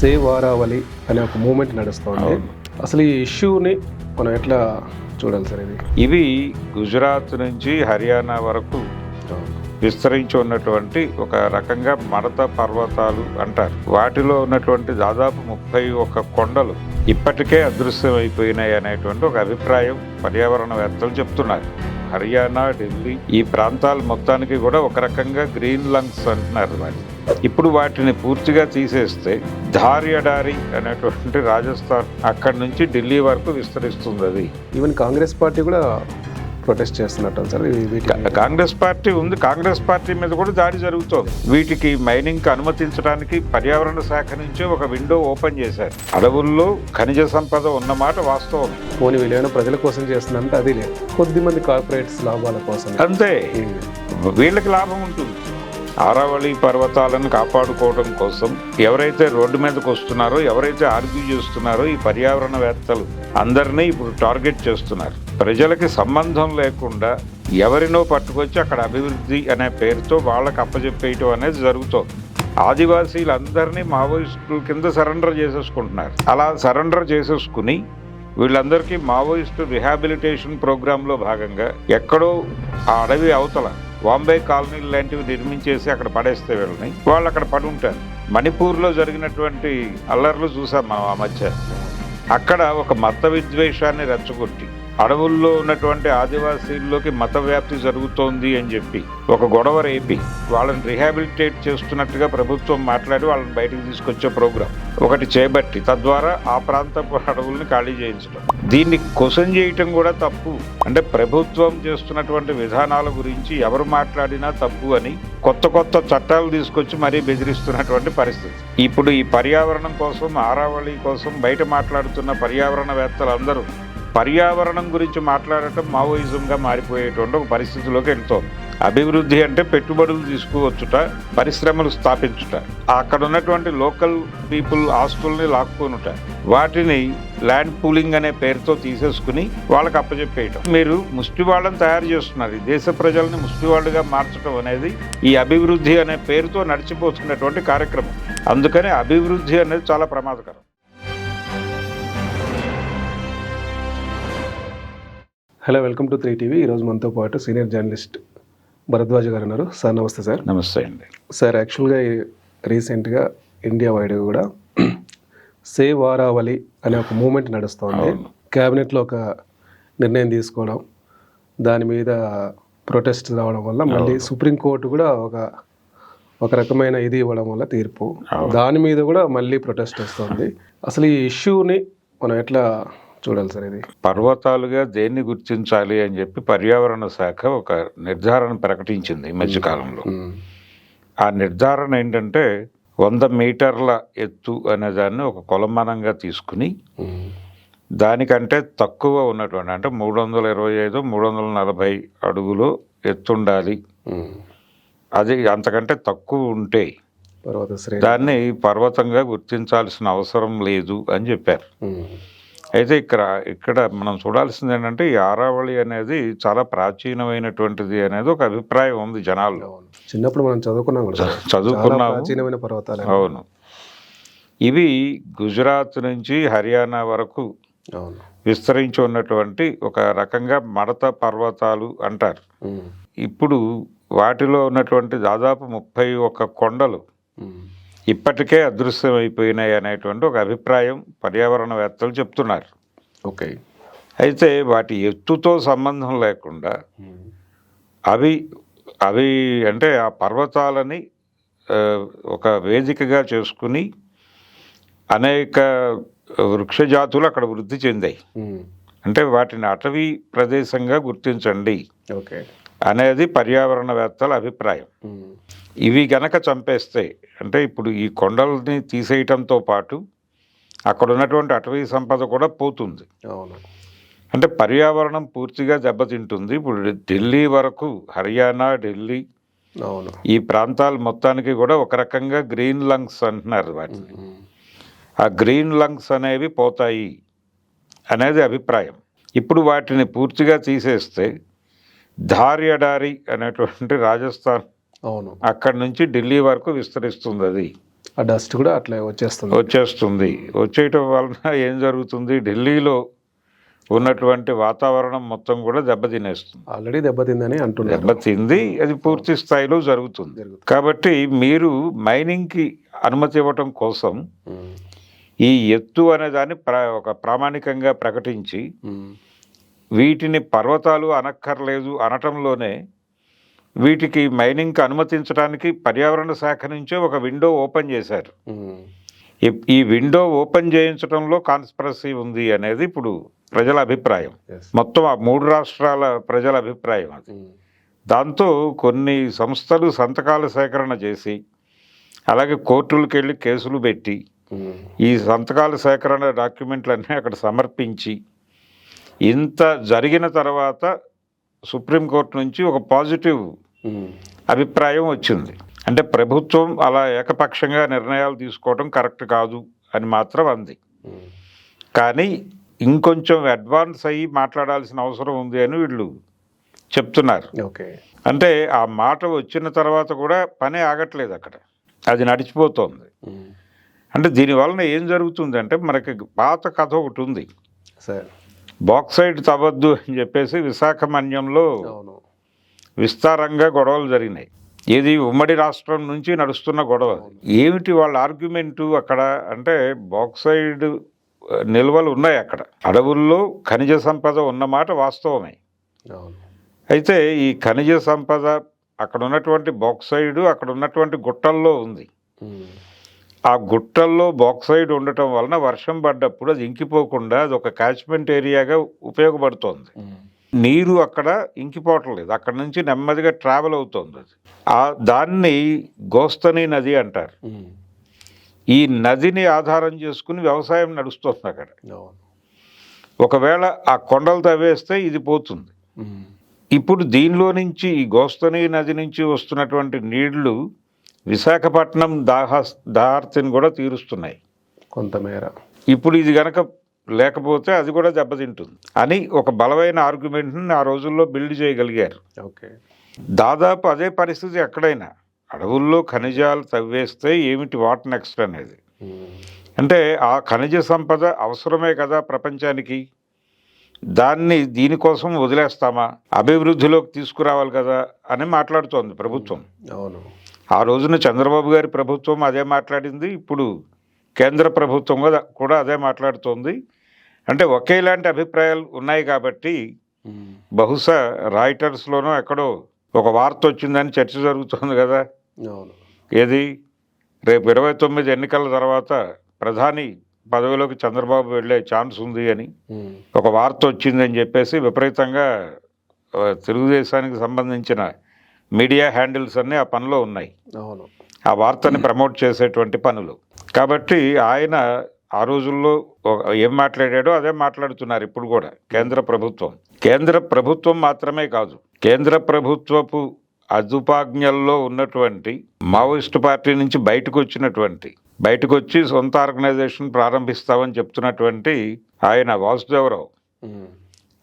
Save వారావలి అనే ఒక moment నడుస్తుంది. అసలు ఈ ఇష్యూని మనం ఎట్లా చూడాలి సార్ ఇది? ఇవి గుజరాత్ నుంచి హర్యానా వరకు విస్తరించి ఉన్నటువంటి ఒక రకంగా మడత పర్వతాలు అంటారు. వాటిలో ఉన్నటువంటి దాదాపు ముప్పై ఒక్క కొండలు ఇప్పటికే అదృశ్యమైపోయినాయి అనేటువంటి ఒక అభిప్రాయం పర్యావరణవేత్తలు చెప్తున్నారు. హర్యానా ఢిల్లీ ఈ ప్రాంతాలు మొత్తానికి కూడా ఒక రకంగా గ్రీన్ లంగ్స్ అంటున్నారు వాటిని ఇప్పుడు వాటిని పూర్తిగా తీసేస్తే ధార్యడారి అనేటువంటి రాజస్థాన్ అక్కడి నుంచి ఢిల్లీ వరకు విస్తరిస్తుంది అది. ఈవెన్ కాంగ్రెస్ పార్టీ కూడా ప్రొటెస్ట్ చేస్తున్నట్టు సార్. కాంగ్రెస్ పార్టీ ఉంది. కాంగ్రెస్ పార్టీ మీద కూడా దాడి జరుగుతోంది. వీటికి మైనింగ్కి అనుమతించడానికి పర్యావరణ శాఖ నుంచి ఒక విండో ఓపెన్ చేశారు. అడవుల్లో ఖనిజ సంపద ఉన్నమాట వాస్తవం. పోనీ వీళ్ళేమైనా ప్రజల కోసం చేస్తున్నారంటే అది లేదు. కొద్ది మంది కార్పొరేట్స్ లాభాల కోసం. అంతే. వీళ్ళకి లాభం ఉంటుంది. ఆరావళి పర్వతాలను కాపాడుకోవడం కోసం ఎవరైతే రోడ్డు మీదకు వస్తున్నారో ఎవరైతే ఆర్గ్యూ చేస్తున్నారో ఈ పర్యావరణవేత్తలు అందరినీ ఇప్పుడు టార్గెట్ చేస్తున్నారు. ప్రజలకి సంబంధం లేకుండా ఎవరినో పట్టుకొచ్చి అక్కడ అభివృద్ధి అనే పేరుతో వాళ్ళకి అప్పచెప్పేయటం అనేది జరుగుతోంది. ఆదివాసీలందరినీ మావోయిస్టుల కింద సరెండర్ చేసేసుకుంటున్నారు. అలా సరెండర్ చేసేసుకుని వీళ్ళందరికీ మావోయిస్టు రిహాబిలిటేషన్ ప్రోగ్రాంలో భాగంగా ఎక్కడో ఆ అడవి అవతల బాంబే కాలనీలు లాంటివి నిర్మించేసి అక్కడ పడేస్తే వీళ్ళని. వాళ్ళు అక్కడ పడి ఉంటారు. మణిపూర్లో జరిగినటువంటి అల్లర్లు చూసాం మనం ఆ మధ్య. అక్కడ ఒక మత విద్వేషాన్ని రెచ్చగొట్టి అడవుల్లో ఉన్నటువంటి ఆదివాసీల్లోకి మత వ్యాప్తి జరుగుతోంది అని చెప్పి ఒక గొడవ రేపి వాళ్ళని రిహాబిలిటేట్ చేస్తున్నట్టుగా ప్రభుత్వం మాట్లాడి వాళ్ళని బయటకు తీసుకొచ్చే ప్రోగ్రాం ఒకటి చేపట్టి తద్వారా ఆ ప్రాంతపు అడవుల్ని ఖాళీ చేయించడం. దీన్ని క్వశ్చన్ చేయటం కూడా తప్పు. అంటే ప్రభుత్వం చేస్తున్నటువంటి విధానాల గురించి ఎవరు మాట్లాడినా తప్పు అని కొత్త కొత్త చట్టాలు తీసుకొచ్చి మరీ బెదిరిస్తున్నటువంటి పరిస్థితి. ఇప్పుడు ఈ పర్యావరణం కోసం ఆరావళి కోసం బయట మాట్లాడుతున్న పర్యావరణవేత్తలందరూ పర్యావరణం గురించి మాట్లాడటం మావోయిజంగా మారిపోయేటువంటి ఒక పరిస్థితిలోకి వెళ్తోంది. అభివృద్ధి అంటే పెట్టుబడులు తీసుకువచ్చుట పరిశ్రమలు స్థాపించుట అక్కడ ఉన్నటువంటి లోకల్ పీపుల్ ఆస్తుల్ని లాక్కునుట వాటిని ల్యాండ్ పూలింగ్ అనే పేరుతో తీసేసుకుని వాళ్ళకి అప్పచెప్పేయటం మీరు ముష్టి వాళ్ళని తయారు చేస్తున్నారు. ఈ దేశ ప్రజల్ని ముష్టి వాళ్ళుగా మార్చడం అనేది ఈ అభివృద్ధి అనే పేరుతో నడిచిపోతున్నటువంటి కార్యక్రమం. అందుకని అభివృద్ధి అనేది చాలా ప్రమాదకరం. Hello welcome to three TV. ఈరోజు మనతో పాటు సీనియర్ జర్నలిస్ట్ భరద్వాజ్ గారు ఉన్నారు. సార్ నమస్తే సార్. నమస్తే అండి. సార్ యాక్చువల్గా రీసెంట్గా ఇండియా వైడ్ కూడా సేవ్ వారావలి అనే ఒక మూమెంట్ నడుస్తోంది. క్యాబినెట్లో ఒక నిర్ణయం తీసుకోవడం దాని మీద ప్రొటెస్ట్ రావడం వల్ల మళ్ళీ సుప్రీంకోర్టు కూడా ఒక ఒక రకమైన ఇది ఇవ్వడం వల్ల తీర్పు. దాని మీద కూడా మళ్ళీ ప్రొటెస్ట్ వస్తుంది. అసలు ఈ ఇష్యూని మనం ఎట్లా చూడాలి సార్ ఇది పర్వతాలుగా దేన్ని గుర్తించాలి అని చెప్పి పర్యావరణ శాఖ ఒక నిర్ధారణ ప్రకటించింది ఈ మధ్యకాలంలో. ఆ నిర్ధారణ ఏంటంటే వంద మీటర్ల ఎత్తు అనే దాన్ని ఒక కొలమానంగా తీసుకుని. దానికంటే తక్కువ ఉన్నటువంటి అంటే మూడు వందల ఇరవై ఐదు మూడు వందల నలభై అడుగులు ఎత్తుండాలి. అది అంతకంటే తక్కువ ఉంటే దాన్ని పర్వతంగా గుర్తించాల్సిన అవసరం లేదు అని చెప్పారు. అయితే ఇక్కడ ఇక్కడ మనం చూడాల్సింది ఏంటంటే ఈ ఆరావళి అనేది చాలా ప్రాచీనమైనటువంటిది అనేది ఒక అభిప్రాయం ఉంది జనాల్లో. చిన్నప్పుడు మనం చదువుకున్నాం కూడా చదువుకున్నాము. ప్రాచీనమైన పర్వతాలు అవును. ఇవి గుజరాత్ నుంచి హర్యానా వరకు విస్తరించి ఉన్నటువంటి ఒక రకంగా మడత పర్వతాలు అంటారు. ఇప్పుడు వాటిలో ఉన్నటువంటి దాదాపు ముప్పై ఒక్క కొండలు. ఇప్పటికే అదృశ్యమైపోయినాయి అనేటువంటి ఒక అభిప్రాయం పర్యావరణవేత్తలు చెప్తున్నారు ఓకే అయితే వాటి ఎత్తుతో సంబంధం లేకుండా. అవి అవి అంటే ఆ పర్వతాలని ఒక వేదికగా చేసుకుని అనేక వృక్ష జాతులు అక్కడ వృద్ధి చెందాయి. అంటే వాటిని అటవీ ప్రదేశంగా గుర్తించండి ఓకే అనేది పర్యావరణవేత్తల అభిప్రాయం. ఇవి గనక చంపేస్తే అంటే ఇప్పుడు ఈ కొండల్ని తీసేయటంతో పాటు అక్కడ ఉన్నటువంటి అటవీ సంపద కూడా పోతుంది. అవును. అంటే పర్యావరణం పూర్తిగా దెబ్బతింటుంది. ఇప్పుడు ఢిల్లీ వరకు హర్యానా ఢిల్లీ అవును. ఈ ప్రాంతాలు మొత్తానికి కూడా ఒక రకంగా గ్రీన్ లంగ్స్ అంటున్నారు వాటిని. ఆ గ్రీన్ లంగ్స్ అనేవి పోతాయి అనేది అభిప్రాయం. ఇప్పుడు వాటిని పూర్తిగా తీసేస్తే ధార్యడారి అనేటువంటి రాజస్థాన్ అవును. అక్కడి నుంచి ఢిల్లీ వరకు విస్తరిస్తుంది అది. ఆ డస్ట్ కూడా అట్లా వచ్చేస్తుంది. వచ్చేస్తుంది. వచ్చేయటం వలన ఏం జరుగుతుంది? ఢిల్లీలో ఉన్నటువంటి వాతావరణం మొత్తం కూడా దెబ్బతినేస్తుంది. ఆల్రెడీ దెబ్బతిందని అంటున్నారు. దెబ్బతింది అది పూర్తి స్థాయిలో జరుగుతుంది. కాబట్టి మీరు మైనింగ్కి అనుమతి ఇవ్వటం కోసం ఈ ఎత్తు అనే దాన్ని ప్ర ఒక ప్రామాణికంగా ప్రకటించి వీటిని పర్వతాలు అనక్కర్లేదు అనటంలోనే వీటికి మైనింగ్కి అనుమతించడానికి పర్యావరణ శాఖ నుంచే ఒక విండో ఓపెన్ చేశారు. ఈ- విండో ఓపెన్ చేయించడంలో కాన్స్పరసీ ఉంది అనేది ఇప్పుడు ప్రజల అభిప్రాయం. మొత్తం ఆ మూడు రాష్ట్రాల ప్రజల అభిప్రాయం అది. దాంతో కొన్ని సంస్థలు సంతకాల సేకరణ చేసి అలాగే కోర్టులకు వెళ్ళి కేసులు పెట్టి ఈ సంతకాల సేకరణ డాక్యుమెంట్లన్నీ అక్కడ సమర్పించి ఇంత జరిగిన తర్వాత సుప్రీంకోర్టు నుంచి ఒక పాజిటివ్ అభిప్రాయం వచ్చింది. అంటే ప్రభుత్వం అలా ఏకపక్షంగా నిర్ణయాలు తీసుకోవడం కరెక్ట్ కాదు అని మాత్రం అంది. కానీ ఇంకొంచెం అడ్వాన్స్ అయ్యి మాట్లాడాల్సిన అవసరం ఉంది అని వీళ్ళు చెప్తున్నారు. ఓకే. అంటే ఆ మాట వచ్చిన తర్వాత కూడా పని ఆగట్లేదు అక్కడ. అది నడిచిపోతోంది. అంటే దీనివలన ఏం జరుగుతుంది అంటే మనకి పాత కథ ఒకటి ఉంది. సార్. బాక్సైడ్ తవ్వద్దు అని చెప్పేసి విశాఖ మన్యంలో విస్తారంగా గొడవలు జరిగినాయి. ఏది ఉమ్మడి రాష్ట్రం నుంచి నడుస్తున్న గొడవ ఏమిటి వాళ్ళ ఆర్గ్యుమెంటు అక్కడ? అంటే బాక్సైడ్ నిల్వలు ఉన్నాయి అక్కడ. అడవుల్లో ఖనిజ సంపద ఉన్నమాట వాస్తవమే. అయితే ఈ ఖనిజ సంపద అక్కడ ఉన్నటువంటి బాక్సైడ్ అక్కడ ఉన్నటువంటి గుట్టల్లో ఉంది. ఆ గుట్టల్లో బాక్సైడ్ ఉండటం వలన వర్షం పడ్డప్పుడు అది ఇంకిపోకుండా అది ఒక క్యాచ్మెంట్ ఏరియాగా ఉపయోగపడుతోంది. నీరు అక్కడ ఇంకిపోవటం లేదు అక్కడ నుంచి నెమ్మదిగా ట్రావెల్ అవుతోంది అది. ఆ దాన్ని గోస్తని నది అంటారు. ఈ నదిని ఆధారం చేసుకుని వ్యవసాయం నడుస్తుంది అక్కడ. ఒకవేళ ఆ కొండలు తవ్వేస్తే ఇది పోతుంది. ఇప్పుడు దీనిలో నుంచి ఈ గోస్తని నది నుంచి వస్తున్నటువంటి నీళ్ళు విశాఖపట్నం దాహ దాహార్తిని కూడా తీరుస్తున్నాయి. కొంతమేర. ఇప్పుడు ఇది గనక లేకపోతే అది కూడా దెబ్బతింటుంది అని ఒక బలమైన ఆర్గ్యుమెంట్ని ఆ రోజుల్లో బిల్డ్ చేయగలిగారు. ఓకే. దాదాపు అదే పరిస్థితి ఎక్కడైనా అడవుల్లో ఖనిజాలు తవ్వేస్తే ఏమిటి వాట్ నెక్స్ట్ అనేది? అంటే ఆ ఖనిజ సంపద అవసరమే కదా ప్రపంచానికి? దాన్ని దీనికోసం వదిలేస్తామా? అభివృద్ధిలోకి తీసుకురావాలి కదా అని మాట్లాడుతోంది ప్రభుత్వం. అవును. ఆ రోజున చంద్రబాబు గారి ప్రభుత్వం అదే మాట్లాడింది ఇప్పుడు కేంద్ర ప్రభుత్వం కూడా అదే మాట్లాడుతోంది. అంటే ఒకేలాంటి అభిప్రాయాలు ఉన్నాయి కాబట్టి బహుశా రాయిటర్స్లోనో ఎక్కడో ఒక వార్త వచ్చిందని చర్చ జరుగుతోంది కదా. ఏది? రేపు ఇరవై తొమ్మిది ఎన్నికల తర్వాత ప్రధాని పదవిలోకి చంద్రబాబు వెళ్ళే ఛాన్స్ ఉంది అని ఒక వార్త వచ్చిందని చెప్పేసి విపరీతంగా తెలుగుదేశానికి సంబంధించిన మీడియా హ్యాండిల్స్ అన్నీ ఆ పనిలో ఉన్నాయి. ఆ వార్తని ప్రమోట్ చేసేటువంటి పనులు. కాబట్టి ఆయన ఆ రోజుల్లో ఏం మాట్లాడాడో అదే మాట్లాడుతున్నారు ఇప్పుడు కూడా కేంద్ర ప్రభుత్వం. కేంద్ర ప్రభుత్వం మాత్రమే కాదు కేంద్ర ప్రభుత్వపు అదుపాజ్ఞల్లో ఉన్నటువంటి మావోయిస్టు పార్టీ నుంచి బయటకు వచ్చినటువంటి బయటకు వచ్చి సొంత ఆర్గనైజేషన్ ప్రారంభిస్తామని చెప్తున్నటువంటి ఆయన వాసుదేవరావు.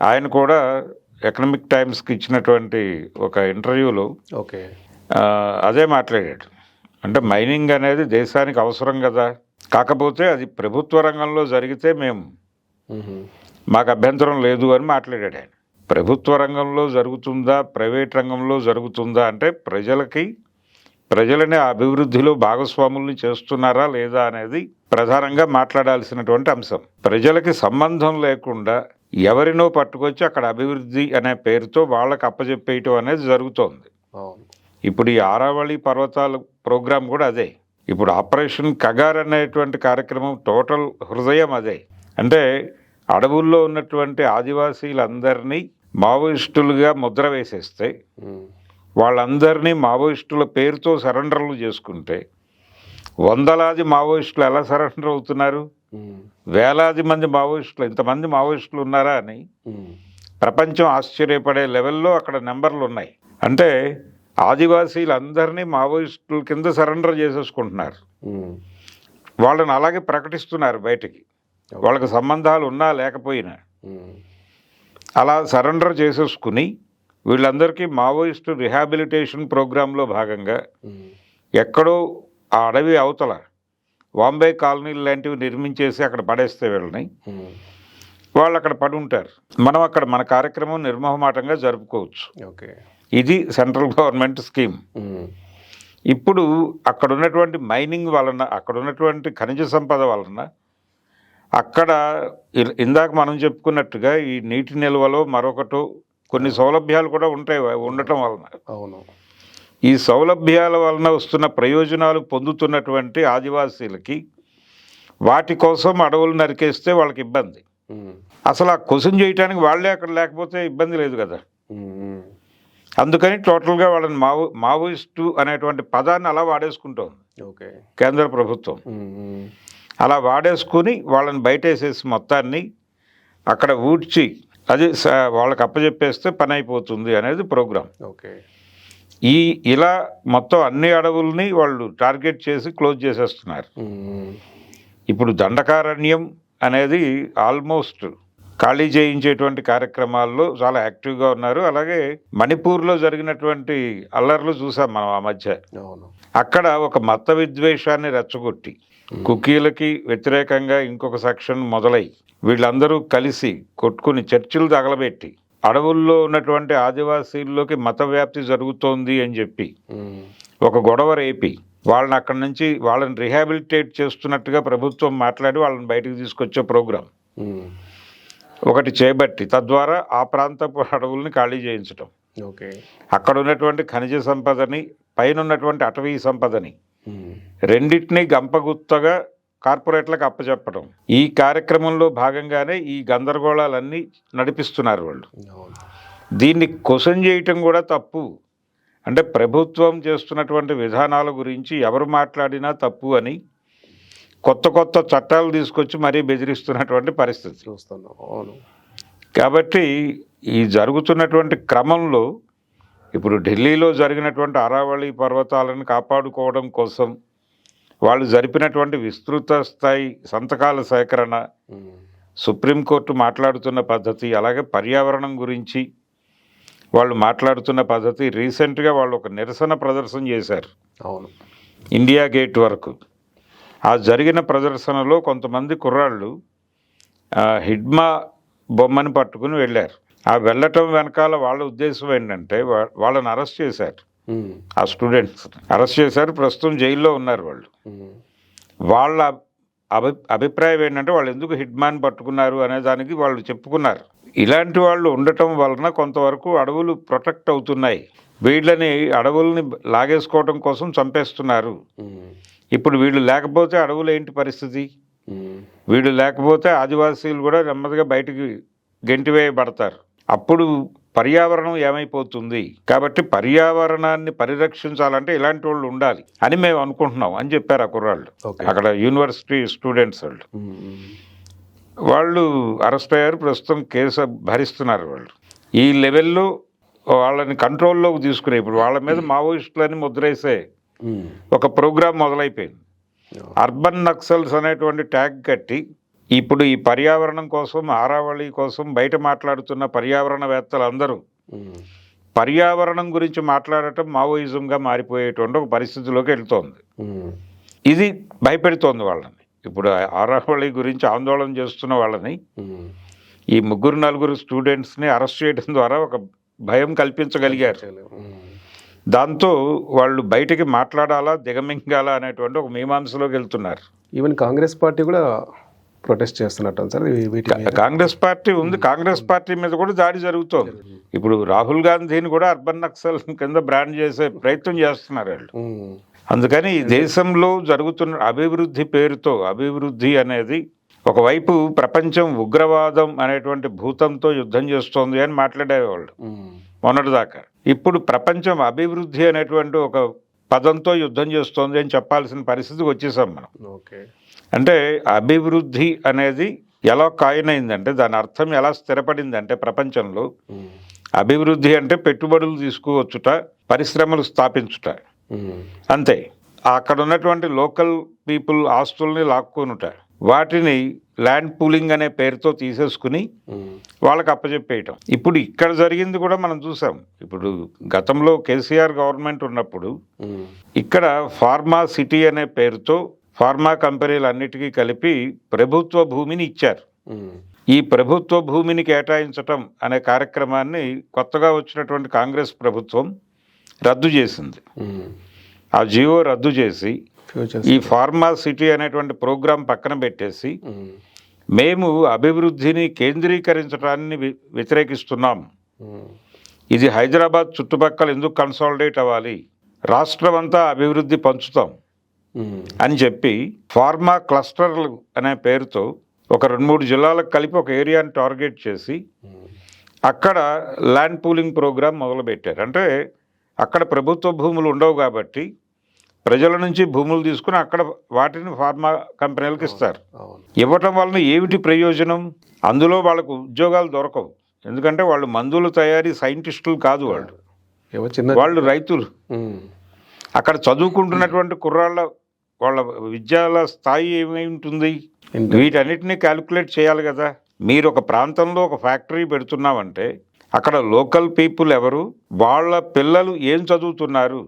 ఆయన కూడా ఎకనామిక్ టైమ్స్కి ఇచ్చినటువంటి ఒక ఇంటర్వ్యూలో ఓకే. అదే మాట్లాడాడు. అంటే మైనింగ్ అనేది దేశానికి అవసరం కదా. కాకపోతే అది ప్రభుత్వ రంగంలో జరిగితే మేము మాకు అభ్యంతరం లేదు అని మాట్లాడాడు ఆయన. ప్రభుత్వ రంగంలో జరుగుతుందా ప్రైవేట్ రంగంలో జరుగుతుందా అంటే ప్రజలకి ప్రజలని అభివృద్ధిలో భాగస్వాముల్ని చేస్తున్నారా లేదా అనేది ప్రధానంగా మాట్లాడాల్సినటువంటి అంశం. ప్రజలకి సంబంధం లేకుండా ఎవరినో పట్టుకొచ్చి అక్కడ అభివృద్ధి అనే పేరుతో వాళ్ళకి అప్పచెప్పేయటం అనేది జరుగుతోంది. ఇప్పుడు ఈ ఆరావళి పర్వతాల ప్రోగ్రాం కూడా అదే. ఇప్పుడు ఆపరేషన్ కగార్ అనేటువంటి కార్యక్రమం టోటల్ హృదయం అదే. అంటే అడవుల్లో ఉన్నటువంటి ఆదివాసీలందరినీ మావోయిస్టులుగా ముద్ర వేసేస్తే వాళ్ళందరినీ మావోయిస్టుల పేరుతో సరెండర్లు చేసుకుంటే వందలాది మావోయిస్టులు ఎలా సరెండర్ అవుతున్నారు? వేలాది మంది మావోయిస్టులు ఇంతమంది మావోయిస్టులు ఉన్నారా అని ప్రపంచం ఆశ్చర్యపడే లెవెల్లో అక్కడ నెంబర్లు ఉన్నాయి అంటే ఆదివాసీలందరినీ మావోయిస్టుల కింద సరెండర్ చేసేసుకుంటున్నారు. వాళ్ళని అలాగే ప్రకటిస్తున్నారు బయటికి. వాళ్ళకి సంబంధాలు ఉన్నా లేకపోయినా. అలా సరెండర్ చేసేసుకుని వీళ్ళందరికీ మావోయిస్టు రిహాబిలిటేషన్ ప్రోగ్రాంలో భాగంగా ఎక్కడో ఆ అడవి అవతల బాంబే కాలనీలు లాంటివి నిర్మించేసి అక్కడ పడేస్తే వీళ్ళని. వాళ్ళు అక్కడ పడి ఉంటారు. మనం అక్కడ మన కార్యక్రమం నిర్మోహమాటంగా జరుపుకోవచ్చు. ఓకే. ఇది సెంట్రల్ గవర్నమెంట్ స్కీమ్. ఇప్పుడు అక్కడ ఉన్నటువంటి మైనింగ్ వలన అక్కడ ఉన్నటువంటి ఖనిజ సంపద వలన అక్కడ ఇందాక మనం చెప్పుకున్నట్టుగా ఈ నీటి నిల్వలో మరొకటో కొన్ని సౌలభ్యాలు కూడా ఉంటాయి ఉండటం వలన అవును ఈ సౌలభ్యాల వలన వస్తున్న ప్రయోజనాలు పొందుతున్నటువంటి ఆదివాసీలకి వాటి కోసం అడవులు నరికేస్తే వాళ్ళకి ఇబ్బంది. అసలు ఆ క్వశ్చన్ చేయడానికి వాళ్ళే అక్కడ లేకపోతే ఇబ్బంది లేదు కదా. అందుకని టోటల్గా వాళ్ళని మావో మావోయిస్టు అనేటువంటి పదాన్ని అలా వాడేసుకుంటోంది ఓకే. కేంద్ర ప్రభుత్వం. అలా వాడేసుకుని వాళ్ళని బయటేసేసి మొత్తాన్ని అక్కడ ఊడ్చి అది వాళ్ళకి అప్పచెప్పేస్తే పని అయిపోతుంది అనేది ప్రోగ్రాం. ఓకే. ఈ ఇలా మొత్తం అన్ని అడవుల్ని వాళ్ళు టార్గెట్ చేసి క్లోజ్ చేసేస్తున్నారు. ఇప్పుడు దండకారణ్యం అనేది ఆల్మోస్ట్ ఖాళీ చేయించేటువంటి కార్యక్రమాల్లో చాలా యాక్టివ్గా ఉన్నారు. అలాగే మణిపూర్లో జరిగినటువంటి అల్లర్లు చూసాం మనం ఆ మధ్య. అక్కడ ఒక మత విద్వేషాన్ని రెచ్చగొట్టి కుకీలకి వ్యతిరేకంగా ఇంకొక సెక్షన్ మొదలై వీళ్ళందరూ కలిసి కొట్టుకుని చర్చిలు తగలబెట్టి అడవుల్లో ఉన్నటువంటి ఆదివాసీల్లోకి మత వ్యాప్తి జరుగుతోంది అని చెప్పి. ఒక గొడవ రేపి వాళ్ళని అక్కడి నుంచి వాళ్ళని రిహాబిలిటేట్ చేస్తున్నట్టుగా ప్రభుత్వం మాట్లాడి వాళ్ళని బయటకు తీసుకొచ్చే ప్రోగ్రాం. ఒకటి చేపట్టి తద్వారా ఆ ప్రాంతపు అడవుల్ని ఖాళీ చేయించటం. ఓకే. అక్కడ ఉన్నటువంటి ఖనిజ సంపదని పైన ఉన్నటువంటి అటవీ సంపదని. రెండింటినీ గంపగుత్తగా కార్పొరేట్లకు అప్పచెప్పడం ఈ కార్యక్రమంలో భాగంగానే ఈ గందరగోళాలన్నీ నడిపిస్తున్నారు వాళ్ళు. దీన్ని క్వశ్చన్ చేయటం కూడా తప్పు. అంటే ప్రభుత్వం చేస్తున్నటువంటి విధానాల గురించి ఎవరు మాట్లాడినా తప్పు అని కొత్త కొత్త చట్టాలు తీసుకొచ్చి మరీ బెదిరిస్తున్నటువంటి పరిస్థితి. చూస్తున్నాం. అవును. కాబట్టి ఈ జరుగుతున్నటువంటి క్రమంలో ఇప్పుడు ఢిల్లీలో జరిగినటువంటి అరావళి పర్వతాలను కాపాడుకోవడం కోసం వాళ్ళు జరిపినటువంటి విస్తృత స్థాయి సంతకాల సేకరణ. సుప్రీంకోర్టు మాట్లాడుతున్న పద్ధతి అలాగే పర్యావరణం గురించి వాళ్ళు మాట్లాడుతున్న పద్ధతి రీసెంట్గా వాళ్ళు ఒక నిరసన ప్రదర్శన చేశారు. అవును. ఇండియా గేట్ వరకు. ఆ జరిగిన ప్రదర్శనలో కొంతమంది కుర్రాళ్ళు హిడ్మా బొమ్మని పట్టుకుని వెళ్ళారు. ఆ వెళ్ళటం వెనకాల వాళ్ళ ఉద్దేశం ఏంటంటే వాళ్ళని అరెస్ట్ చేశారు. ఆ స్టూడెంట్స్ అరెస్ట్ చేశారు. ప్రస్తుతం జైల్లో ఉన్నారు వాళ్ళు. వాళ్ళ అభి అభిప్రాయం ఏంటంటే వాళ్ళు ఎందుకు హిట్మాన్ పట్టుకున్నారు అనే దానికి వాళ్ళు చెప్పుకున్నారు. ఇలాంటి వాళ్ళు ఉండటం వలన కొంతవరకు అడవులు ప్రొటెక్ట్ అవుతున్నాయి. వీళ్ళని అడవుల్ని లాగేసుకోవడం కోసం చంపేస్తున్నారు. ఇప్పుడు వీళ్ళు లేకపోతే అడవులు ఏంటి పరిస్థితి. వీళ్ళు లేకపోతే ఆదివాసీలు కూడా నెమ్మదిగా బయటికి గెంటివేయబడతారు అప్పుడు పర్యావరణం ఏమైపోతుంది? కాబట్టి పర్యావరణాన్ని పరిరక్షించాలంటే ఇలాంటి వాళ్ళు ఉండాలి అని మేము అనుకుంటున్నాం అని చెప్పారు ఆ కుర్రాళ్ళు. అక్కడ యూనివర్సిటీ స్టూడెంట్స్ వాళ్ళు. వాళ్ళు అరెస్ట్ అయ్యారు ప్రస్తుతం కేసు భరిస్తున్నారు వాళ్ళు. ఈ లెవెల్లో వాళ్ళని కంట్రోల్లోకి తీసుకునే ఇప్పుడు వాళ్ళ మీద మావోయిస్టులని ముద్రేసే. ఒక ప్రోగ్రాం మొదలైపోయింది. అర్బన్ నక్సల్స్ అనేటువంటి ట్యాగ్ కట్టి ఇప్పుడు ఈ పర్యావరణం కోసం ఆరావళి కోసం బయట మాట్లాడుతున్న పర్యావరణవేత్తలు అందరూ పర్యావరణం గురించి మాట్లాడటం మావోయిజంగా మారిపోయేటువంటి ఒక పరిస్థితిలోకి వెళుతోంది. ఇది భయపెడుతోంది వాళ్ళని. ఇప్పుడు ఆరావళి గురించి ఆందోళన చేస్తున్న వాళ్ళని ఈ ముగ్గురు నలుగురు స్టూడెంట్స్ని అరెస్ట్ చేయడం ద్వారా ఒక భయం కల్పించగలిగారు. దాంతో వాళ్ళు బయటికి మాట్లాడాలా దిగమింగాలా అనేటువంటి ఒక మీమాంసలోకి వెళ్తున్నారు. ఈవెన్ కాంగ్రెస్ పార్టీ కూడా ప్రొటెస్ట్ చేస్తున్నట్టు సార్ కాంగ్రెస్ పార్టీ ఉంది కాంగ్రెస్ పార్టీ మీద కూడా దాడి జరుగుతోంది. ఇప్పుడు రాహుల్ గాంధీని కూడా అర్బన్ నక్సల్ కింద బ్రాండ్ చేసే ప్రయత్నం చేస్తున్నారు వాళ్ళు. అందుకని ఈ దేశంలో జరుగుతున్న అభివృద్ధి పేరుతో అభివృద్ధి అనేది ఒకవైపు ప్రపంచం ఉగ్రవాదం అనేటువంటి భూతంతో యుద్ధం చేస్తోంది అని మాట్లాడేవాళ్ళు. మొన్నటిదాకా. ఇప్పుడు ప్రపంచం అభివృద్ధి అనేటువంటి ఒక పదంతో యుద్ధం చేస్తోంది అని చెప్పాల్సిన పరిస్థితికి వచ్చేసాం మనం. ఓకే. అంటే అభివృద్ధి అనేది ఎలా కాయిన్ అయిందంటే దాని అర్థం ఎలా స్థిరపడిందంటే ప్రపంచంలో. అభివృద్ధి అంటే పెట్టుబడులు తీసుకువచ్చుట పరిశ్రమలు స్థాపించుట. అంతే. అక్కడ ఉన్నటువంటి లోకల్ పీపుల్ ఆస్తుల్ని లాక్కునుట. వాటిని ల్యాండ్ పూలింగ్ అనే పేరుతో తీసేసుకుని. వాళ్ళకి అప్పచెప్పేయటం ఇప్పుడు ఇక్కడ జరిగింది కూడా మనం చూసాం ఇప్పుడు గతంలో కేసీఆర్ గవర్నమెంట్ ఉన్నప్పుడు. ఇక్కడ ఫార్మా సిటీ అనే పేరుతో ఫార్మా కంపెనీలన్నిటికీ కలిపి ప్రభుత్వ భూమిని ఇచ్చారు ఈ ప్రభుత్వ భూమిని కేటాయించటం అనే కార్యక్రమాన్ని కొత్తగా వచ్చినటువంటి కాంగ్రెస్ ప్రభుత్వం రద్దు చేసింది. ఆ జీవో రద్దు చేసి ఫ్యూచర్స్ ఈ ఫార్మా సిటీ అనేటువంటి ప్రోగ్రాం పక్కన పెట్టేసి మేము అభివృద్ధిని కేంద్రీకరించడాన్ని వ్యతిరేకిస్తున్నాం. ఉమ్, ఇది హైదరాబాద్ చుట్టుపక్కల ఎందుకు కన్సాలిడేట్ అవ్వాలి? రాష్ట్రం అంతా అభివృద్ధి పంచుతాం. ఉమ్, అని చెప్పి ఫార్మా క్లస్టర్లు అనే పేరుతో ఒక రెండు మూడు జిల్లాలకు కలిపి ఒక ఏరియాని టార్గెట్ చేసి ఉమ్, అక్కడ ల్యాండ్ పూలింగ్ ప్రోగ్రామ్ మొదలుపెట్టారు. అంటే అక్కడ ప్రభుత్వ భూములు ఉండవు కాబట్టి ప్రజల నుంచి భూములు తీసుకుని అక్కడ వాటిని ఫార్మా కంపెనీలకు ఇస్తారు. ఇవ్వటం వలన ఏమిటి ప్రయోజనం? అందులో వాళ్ళకు ఉద్యోగాలు దొరకవు. ఎందుకంటే వాళ్ళు మందులు తయారీ సైంటిస్టులు కాదు వాళ్ళు. వాళ్ళు రైతులు. అక్కడ చదువుకుంటున్నటువంటి కుర్రాళ్ళ వాళ్ళ విద్యాల స్థాయి ఏమై ఉంటుంది వీటన్నిటిని క్యాలిక్యులేట్ చేయాలి కదా. మీరు ఒక ప్రాంతంలో ఒక ఫ్యాక్టరీ పెడుతున్నామంటే అక్కడ లోకల్ పీపుల్ ఎవరు? వాళ్ళ పిల్లలు ఏం చదువుతున్నారు?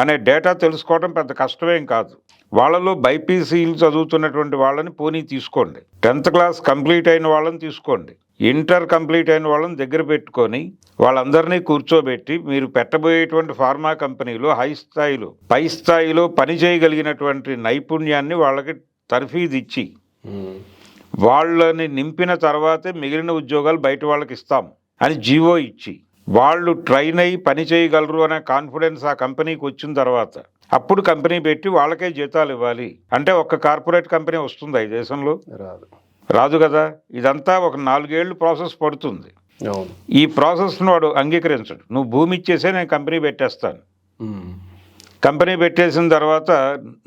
అనే డేటా తెలుసుకోవడం పెద్ద కష్టమేం కాదు. వాళ్ళలో బైపీసీలు చదువుతున్నటువంటి వాళ్ళని పోనీ తీసుకోండి. టెన్త్ క్లాస్ కంప్లీట్ అయిన వాళ్ళని తీసుకోండి. ఇంటర్ కంప్లీట్ అయిన వాళ్ళని దగ్గర పెట్టుకొని వాళ్ళందరినీ కూర్చోబెట్టి మీరు పెట్టబోయేటువంటి ఫార్మా కంపెనీలో హై స్థాయిలో పై స్థాయిలో పని చేయగలిగినటువంటి నైపుణ్యాన్ని వాళ్ళకి తర్ఫీదిచ్చి వాళ్ళని నింపిన తర్వాతే మిగిలిన ఉద్యోగాలు బయట వాళ్ళకి ఇస్తాం అని జీవో ఇచ్చి వాళ్ళు ట్రైన్ అయ్యి పని చేయగలరు అనే కాన్ఫిడెన్స్ ఆ కంపెనీకి వచ్చిన తర్వాత అప్పుడు కంపెనీ పెట్టి వాళ్ళకే జీతాలు ఇవ్వాలి. అంటే ఒక కార్పొరేట్ కంపెనీ వస్తుంది ఈ దేశంలో? రాదు. రాదు కదా. ఇదంతా ఒక నాలుగేళ్ళు ప్రాసెస్ పడుతుంది. ఈ ప్రాసెస్ను వాడు అంగీకరించడు. నువ్వు భూమి ఇచ్చేసే నేను కంపెనీ పెట్టేస్తాను. కంపెనీ పెట్టేసిన తర్వాత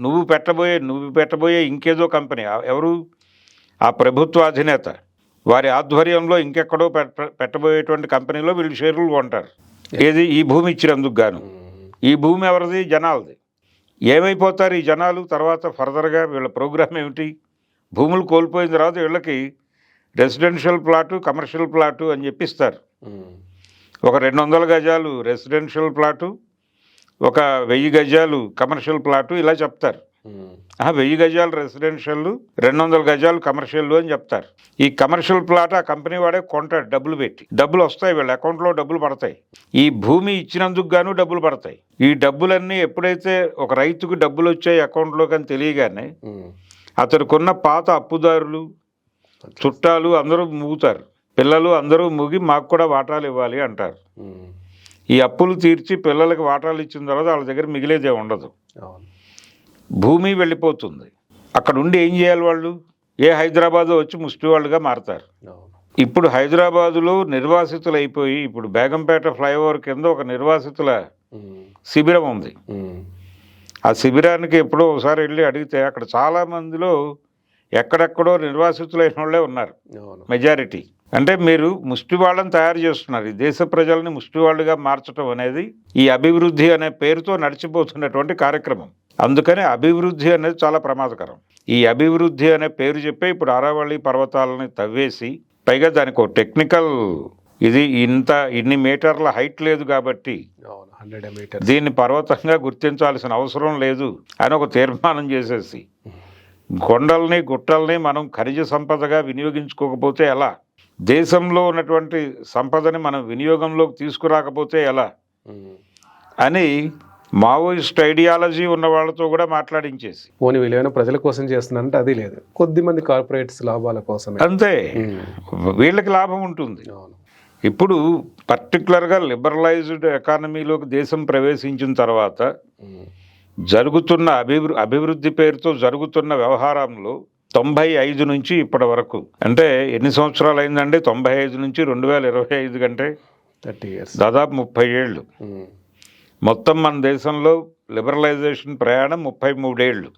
నువ్వు పెట్టబోయే నువ్వు పెట్టబోయే ఇంకేదో కంపెనీ ఎవరు? ఆ ప్రభుత్వ అధినేత వారి ఆధ్వర్యంలో ఇంకెక్కడో పెట్ట పెట్టబోయేటువంటి కంపెనీలో వీళ్ళు షేర్లు కొంటారు. ఏది? ఈ భూమి ఇచ్చినందుకు గాను. ఉమ్, ఈ భూమి ఎవరిది? జనాలది. ఏమైపోతారు ఈ జనాలు? తర్వాత ఫర్దర్గా వీళ్ళ ప్రోగ్రామ్ ఏమిటి? భూములు కోల్పోయిన తర్వాత వీళ్ళకి రెసిడెన్షియల్ ప్లాటు కమర్షియల్ ప్లాటు అని చెప్పిస్తారు ఉమ్, ఒక రెండు వందల గజాలు రెసిడెన్షియల్ ప్లాటు ఒక వెయ్యి గజాలు కమర్షియల్ ప్లాటు ఇలా చెప్తారు. వెయ్యి గజాలు రెసిడెన్షియల్ రెండు వందల గజాలు కమర్షియల్ అని చెప్తారు. ఈ కమర్షియల్ ప్లాట్ ఆ కంపెనీ వాడే కొంటాడు డబ్బులు పెట్టి. డబ్బులు వస్తాయి వీళ్ళ అకౌంట్లో డబ్బులు పడతాయి. ఈ భూమి ఇచ్చినందుకు గాను డబ్బులు పడతాయి. ఈ డబ్బులన్నీ ఎప్పుడైతే ఒక రైతుకు డబ్బులు వచ్చాయి అకౌంట్లోకి అని తెలియగానే అతడికున్న పాత అప్పుదారులు చుట్టాలు అందరూ మూగుతారు పిల్లలు అందరూ మూగి మాకు కూడా వాటాలు ఇవ్వాలి అంటారు. ఈ అప్పులు తీర్చి పిల్లలకి వాటాలు ఇచ్చిన తర్వాత వాళ్ళ దగ్గర మిగిలేదే ఉండదు. భూమి వెళ్ళిపోతుంది. అక్కడ ఉండి ఏం చేయాలి వాళ్ళు? ఏ హైదరాబాద్ వచ్చి ముష్టి వాళ్ళుగా మారతారు ఇప్పుడు హైదరాబాదులో నిర్వాసితులు అయిపోయి ఇప్పుడు బేగంపేట ఫ్లైఓవర్ కింద ఒక నిర్వాసితుల శిబిరం ఉంది. ఆ శిబిరానికి ఎప్పుడో ఒకసారి వెళ్ళి అడిగితే అక్కడ చాలా మందిలో ఎక్కడెక్కడో నిర్వాసితులైన వాళ్ళే ఉన్నారు. మెజారిటీ. అంటే మీరు ముష్టి వాళ్ళని తయారు చేస్తున్నారు. ఈ దేశ ప్రజల్ని ముష్టి వాళ్ళుగా మార్చడం అనేది ఈ అభివృద్ధి అనే పేరుతో నడిచిపోతున్నటువంటి కార్యక్రమం. అందుకని అభివృద్ధి అనేది చాలా ప్రమాదకరం. ఈ అభివృద్ధి అనే పేరు చెప్పే ఇప్పుడు అరావళి పర్వతాలని తవ్వేసి పైగా దానికి ఒక టెక్నికల్ ఇది ఇంత ఇన్ని మీటర్ల హైట్ లేదు కాబట్టి దీన్ని పర్వతంగా గుర్తించాల్సిన అవసరం లేదు అని ఒక తీర్మానం చేసేసి కొండల్ని గుట్టల్ని మనం ఖనిజ సంపదగా వినియోగించుకోకపోతే ఎలా? దేశంలో ఉన్నటువంటి సంపదని మనం వినియోగంలోకి తీసుకురాకపోతే ఎలా? అని మావోయిస్ట్ ఐడియాలజీ ఉన్న వాళ్ళతో కూడా మాట్లాడించేసి. పోనీ వీళ్ళేమైనా ప్రజల కోసం చేస్తున్నారంటే అది లేదు. కొద్ది మంది కార్పొరేట్స్ లాభాల కోసమే. అంతే. వీళ్ళకి లాభం ఉంటుంది. ఇప్పుడు పర్టికులర్గా లిబరలైజ్డ్ ఎకానమీలోకి దేశం ప్రవేశించిన తర్వాత జరుగుతున్న అభివృ అభివృద్ధి పేరుతో జరుగుతున్న వ్యవహారంలో తొంభై ఐదు నుంచి ఇప్పటి వరకు అంటే ఎన్ని సంవత్సరాలు అయిందండి? తొంభై ఐదు నుంచి రెండు వేల ఇరవై ఐదు కంటే థర్టీ ఇయర్స్. దాదాపు ముప్పై ఏళ్ళు. మొత్తం మన దేశంలో లిబరలైజేషన్ ప్రయాణం ముప్పై మూడేళ్ళు.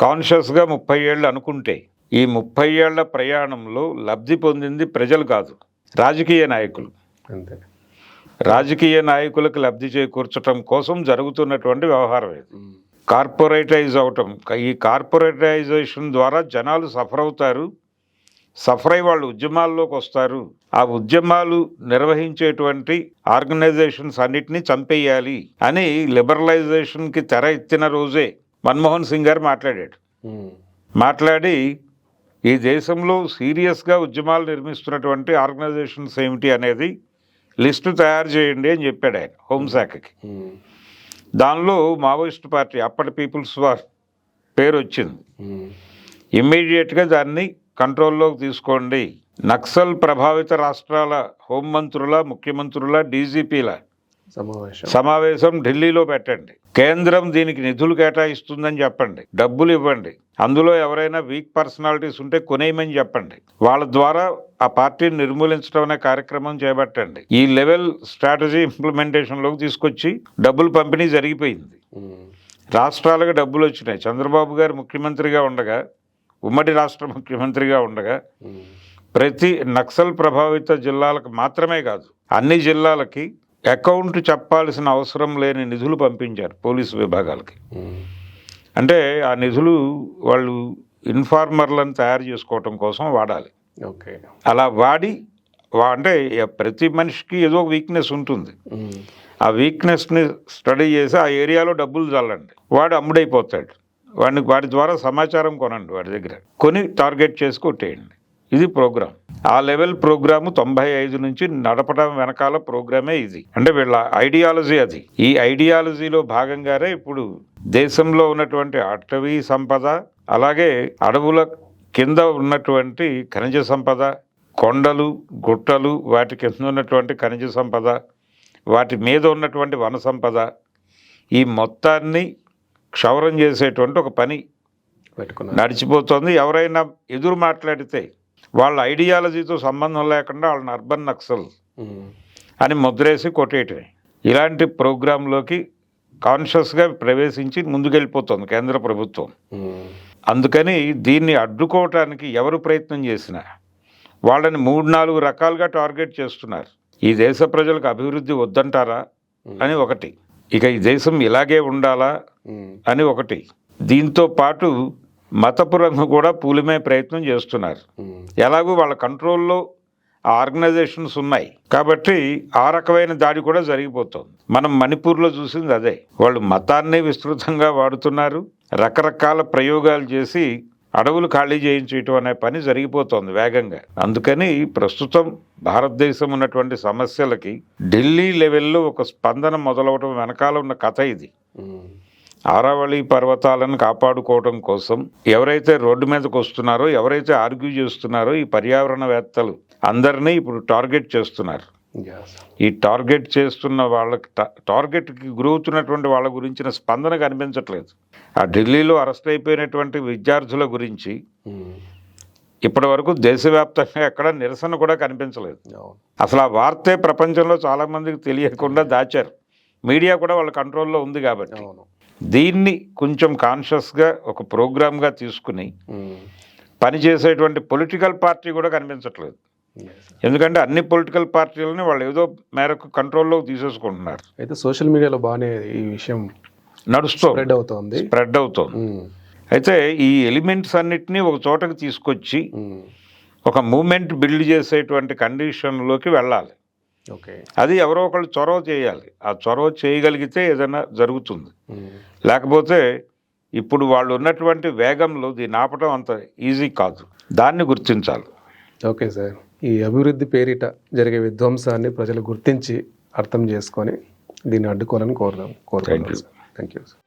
కాన్షియస్గా ముప్పై ఏళ్ళు అనుకుంటే ఈ ముప్పై ఏళ్ళ ప్రయాణంలో లబ్ధి పొందింది ప్రజలు కాదు రాజకీయ నాయకులు. అంతే. రాజకీయ నాయకులకు లబ్ధి చేకూర్చడం కోసం జరుగుతున్నటువంటి వ్యవహారం ఇది. కార్పొరేటైజ్ అవటం ఈ కార్పొరేటైజేషన్ ద్వారా జనాలు సఫర్ అవుతారు సఫర్ వాళ్ళు ఉద్యమాల్లోకి వస్తారు. ఆ ఉద్యమాలు నిర్వహించేటువంటి ఆర్గనైజేషన్స్ అన్నిటినీ చంపేయాలి అని లిబరలైజేషన్కి తెర ఎత్తిన రోజే మన్మోహన్ సింగ్ గారు మాట్లాడాడు. మాట్లాడి ఈ దేశంలో సీరియస్గా ఉద్యమాలు నిర్మిస్తున్నటువంటి ఆర్గనైజేషన్స్ ఏమిటి అనేది లిస్టు తయారు చేయండి అని చెప్పాడు ఆయన హోంశాఖకి దానిలో మావోయిస్ట్ పార్టీ అప్పటి పీపుల్స్ వార్ పేరు వచ్చింది ఇమ్మీడియట్గా దాన్ని కంట్రోల్లోకి తీసుకోండి. నక్సల్ ప్రభావిత రాష్ట్రాల హోంమంత్రుల ముఖ్యమంత్రుల డీజీపీల సమావేశం. సమావేశం ఢిల్లీలో పెట్టండి. కేంద్రం దీనికి నిధులు కేటాయిస్తుందని చెప్పండి. డబ్బులు ఇవ్వండి. అందులో ఎవరైనా వీక్ పర్సనాలిటీస్ ఉంటే కొనేయమని చెప్పండి. వాళ్ళ ద్వారా ఆ పార్టీని నిర్మూలించడం అనే కార్యక్రమం చేపట్టండి. ఈ లెవెల్ స్ట్రాటజీ ఇంప్లిమెంటేషన్లోకి తీసుకొచ్చి డబ్బులు పంపిణీ జరిగిపోయింది. రాష్ట్రాలకు డబ్బులు వచ్చినాయి. చంద్రబాబు గారు ముఖ్యమంత్రిగా ఉండగా ఉమ్మడి రాష్ట్ర ముఖ్యమంత్రిగా ఉండగా ప్రతి నక్సల్ ప్రభావిత జిల్లాలకు మాత్రమే కాదు అన్ని జిల్లాలకి అకౌంట్ చెప్పాల్సిన అవసరం లేని నిధులు పంపించారు పోలీసు విభాగాలకి. అంటే ఆ నిధులు వాళ్ళు ఇన్ఫార్మర్లను తయారు చేసుకోవటం కోసం వాడాలి. ఓకే. అలా వాడి అంటే ప్రతి మనిషికి ఏదో ఒక వీక్నెస్ ఉంటుంది. ఆ వీక్నెస్ని స్టడీ చేసి ఆ ఏరియాలో డబ్బులు చల్లండి. వాడు అమ్ముడైపోతాడు. వాడిని వాడి ద్వారా సమాచారం కొనండి వాడి దగ్గర. కొని టార్గెట్ చేసి కొట్టేయండి. ఇది ప్రోగ్రామ్. ఆ లెవెల్ ప్రోగ్రాము తొంభై ఐదు నుంచి నడపడం వెనకాల ప్రోగ్రామే ఇది. అంటే వీళ్ళ ఐడియాలజీ అది. ఈ ఐడియాలజీలో భాగంగానే ఇప్పుడు దేశంలో ఉన్నటువంటి అటవీ సంపద అలాగే అడవుల కింద ఉన్నటువంటి ఖనిజ సంపద కొండలు గుట్టలు వాటి కింద ఉన్నటువంటి ఖనిజ సంపద వాటి మీద ఉన్నటువంటి వన సంపద ఈ మొత్తాన్ని క్షౌరం చేసేటువంటి ఒక పని పెట్టుకున్నారు. నడిచిపోతుంది. ఎవరైనా ఎదురు మాట్లాడితే వాళ్ళ ఐడియాలజీతో సంబంధం లేకుండా వాళ్ళని అర్బన్ నక్సల్ అని ముద్రేసి కొట్టేయటమే. ఇలాంటి ప్రోగ్రాంలోకి కాన్షియస్గా ప్రవేశించి ముందుకెళ్ళిపోతుంది కేంద్ర ప్రభుత్వం. అందుకని దీన్ని అడ్డుకోవటానికి ఎవరు ప్రయత్నం చేసినా వాళ్ళని మూడు నాలుగు రకాలుగా టార్గెట్ చేస్తున్నారు. ఈ దేశ ప్రజలకు అభివృద్ధి వద్దంటారా అని ఒకటి. ఇక ఈ దేశం ఇలాగే ఉండాలా అని ఒకటి. దీంతో పాటు మతపు రంగు కూడా పూలిమే ప్రయత్నం చేస్తున్నారు. ఎలాగూ వాళ్ళ కంట్రోల్లో ఆ ఆర్గనైజేషన్స్ ఉన్నాయి. కాబట్టి ఆ రకమైన దాడి కూడా జరిగిపోతుంది. మనం మణిపూర్లో చూసింది అదే. వాళ్ళు మతాన్ని విస్తృతంగా వాడుతున్నారు. రకరకాల ప్రయోగాలు చేసి అడవులు ఖాళీ చేయించడం అనే పని జరిగిపోతోంది వేగంగా అందుకని ప్రస్తుతం భారతదేశం ఉన్నటువంటి సమస్యలకి ఢిల్లీ లెవెల్లో ఒక స్పందన మొదలవటం వెనకాల ఉన్న కథ ఇది ఆరావళి పర్వతాలను కాపాడుకోవడం కోసం ఎవరైతే రోడ్డు మీదకి వస్తున్నారో ఎవరైతే ఆర్గ్యూ చేస్తున్నారో ఈ పర్యావరణవేత్తలు అందరినీ ఇప్పుడు టార్గెట్ చేస్తున్నారు. ఈ టార్గెట్ చేస్తున్న వాళ్ళకి టార్గెట్కి గురవుతున్నటువంటి వాళ్ళ గురించిన స్పందన కనిపించట్లేదు. ఆ ఢిల్లీలో అరెస్ట్ అయిపోయినటువంటి విద్యార్థుల గురించి ఉమ్, ఇప్పటి వరకు దేశవ్యాప్తంగా ఎక్కడ నిరసన కూడా కనిపించలేదు. అసలు ఆ వార్తే ప్రపంచంలో చాలామందికి తెలియకుండా దాచారు. మీడియా కూడా వాళ్ళ కంట్రోల్లో ఉంది కాబట్టి. దీన్ని కొంచెం కాన్షియస్గా ఒక ప్రోగ్రామ్గా తీసుకుని ఉమ్, పనిచేసేటువంటి పొలిటికల్ పార్టీ కూడా కనిపించట్లేదు. ఎందుకంటే అన్ని పొలిటికల్ పార్టీలని వాళ్ళు ఏదో మేరకు కంట్రోల్లోకి తీసేసుకుంటున్నారు. అయితే సోషల్ మీడియాలో బాగానే ఈ విషయం నడుస్తుంది. స్ప్రెడ్ అవుతోంది. స్ప్రెడ్ అవుతుంది. ఉమ్, అయితే ఈ ఎలిమెంట్స్ అన్నిటినీ ఒక చోటకి తీసుకొచ్చి ఉమ్, ఒక మూమెంట్ బిల్డ్ చేసేటువంటి కండిషన్లోకి వెళ్ళాలి. ఓకే. అది ఎవరో ఒకళ్ళు చొరవ చేయాలి. ఆ చొరవ చేయగలిగితే ఏదైనా జరుగుతుంది. ఉమ్, లేకపోతే ఇప్పుడు వాళ్ళు ఉన్నటువంటి వేగంలో దీన్ని ఆపటం అంత ఈజీ కాదు. దాన్ని గుర్తించాలి. ఓకే సార్ ఈ అభివృద్ధి పేరిట జరిగే విధ్వంసాన్ని ప్రజలు గుర్తించి అర్థం చేసుకొని దీన్ని అడ్డుకోవాలని కోరుదాం కోరుకుంటున్నాం సార్. Thank you sir